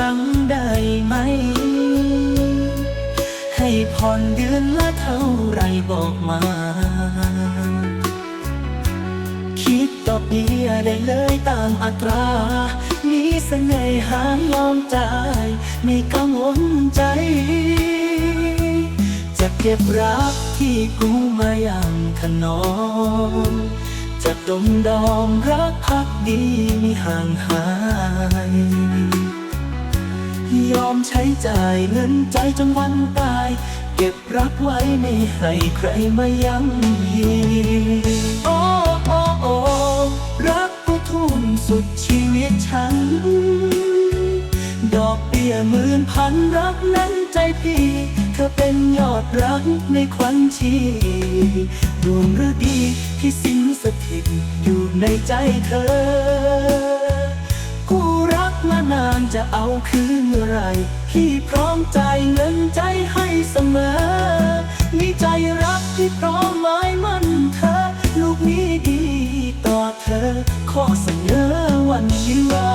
รั้งได้ไหม ให้ผ่อนเดือนละเท่าไรบอกมา คิดดอกเบี้ยได้เลยตามอัตรา มีเสน่หายอมจ่ายไม่กังวลใจ จะเก็บรักที่กูมาอย่างขนอม จะดมดอมรักพักดีไม่ห่างหาย ยอมใช้จ่ายเงินใจจนวันตาย เก็บรักไว้ไม่ให้ใครมายั้งยีโอ้โอ้โอ้รักผู้ทุ่มสุดชีวิตฉัน ยหมื่นพันรักนั้นใจพี่เธอเป็นยอดรักในควันชีดวงฤดีที่สิงสถิตอยู่ในใจเธอ กูรักมานานจะเอาคืนเมื่อไรพี่พร้อมใจเงินใจให้เสมอ มีใจรักที่พร้อมหมายมั่นเธอ ลูกนี้ดีต่อเธอ ขอเสนอวันวิว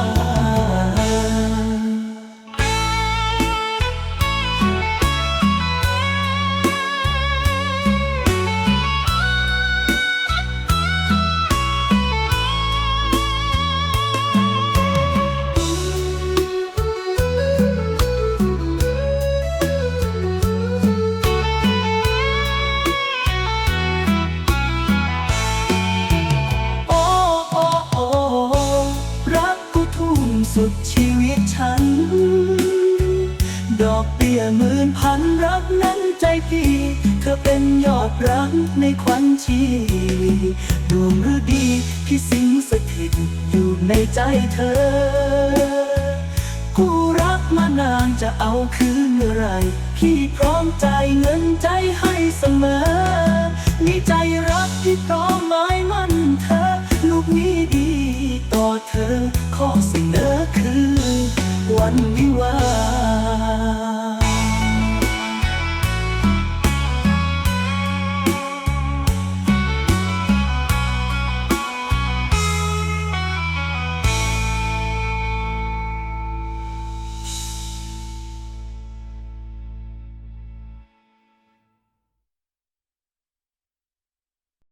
สุดชีวิตฉัน ดอกเบี้ยหมื่นพันรักนั้นใจพี่ เธอเป็นยอดรักในควันชีดวงฤดีที่สิงสถิตอยู่ในใจเธอ กูรักมานานจะเอาคืนเมื่อไร พี่พร้อมใจเงินใจให้เสมอ มีใจรักที่พร้อมหมายมั่นเธอ ลูกนี้ดีต่อเธอ ข